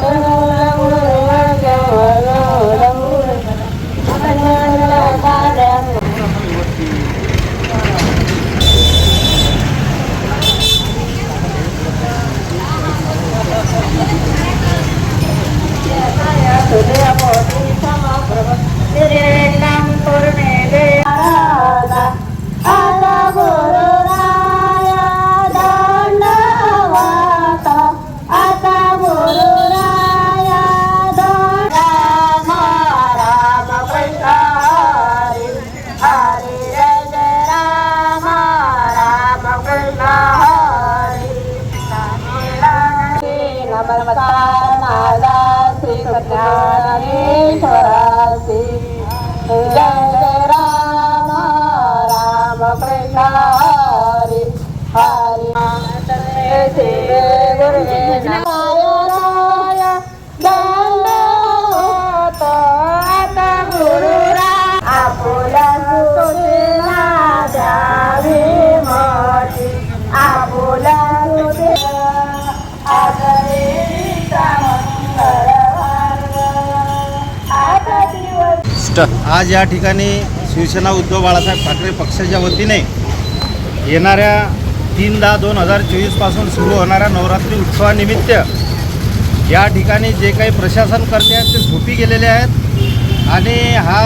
哦 परमतारनादा श्री सत्यानेश्वरासी जय जय राम राम कृष्ण आज या ठिकाणी शिवसेना उद्धव बाळासाहेब ठाकरे पक्षाच्या वतीने येणाऱ्या तीन दहा दोन हजार चोवीसपासून सुरू होणाऱ्या नवरात्री उत्सवानिमित्त या ठिकाणी जे काही प्रशासनकर्ते आहेत ते झोपी गेलेले आहेत. आणि हा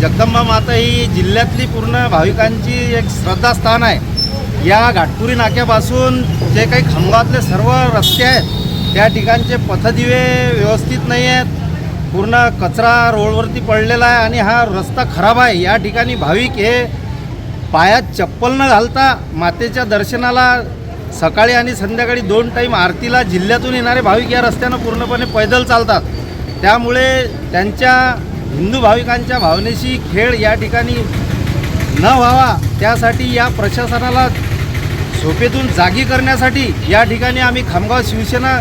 जगदंबा माता ही जिल्ह्यातली पूर्ण भाविकांची एक श्रद्धास्थान आहे. या घाटपुरी नाक्यापासून जे काही खामगावातले सर्व रस्ते आहेत त्या ठिकाणचे पथदिवे व्यवस्थित नाही आहेत. पूर्ण कचरा रोडवरती पडलेला आहे आणि हा रस्ता खराब आहे. या ठिकाणी भाविक हे पायात चप्पल न घालता मातेच्या दर्शनाला सकाळी आणि संध्याकाळी दोन टाईम आरतीला जिल्ह्यातून येणारे भाविक या रस्त्यानं पूर्णपणे पैदल चालतात. त्यामुळे त्यांच्या हिंदू भाविकांच्या भावनेशी खेळ या ठिकाणी न व्हावा त्यासाठी या प्रशासनाला झोपेतून जागी करण्यासाठी या ठिकाणी आम्ही खामगाव शिवसेना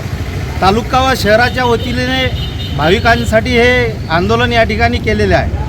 तालुका व शहराच्या वतीने भाविकांसाठी हे आंदोलन या ठिकाणी केलेले आहे.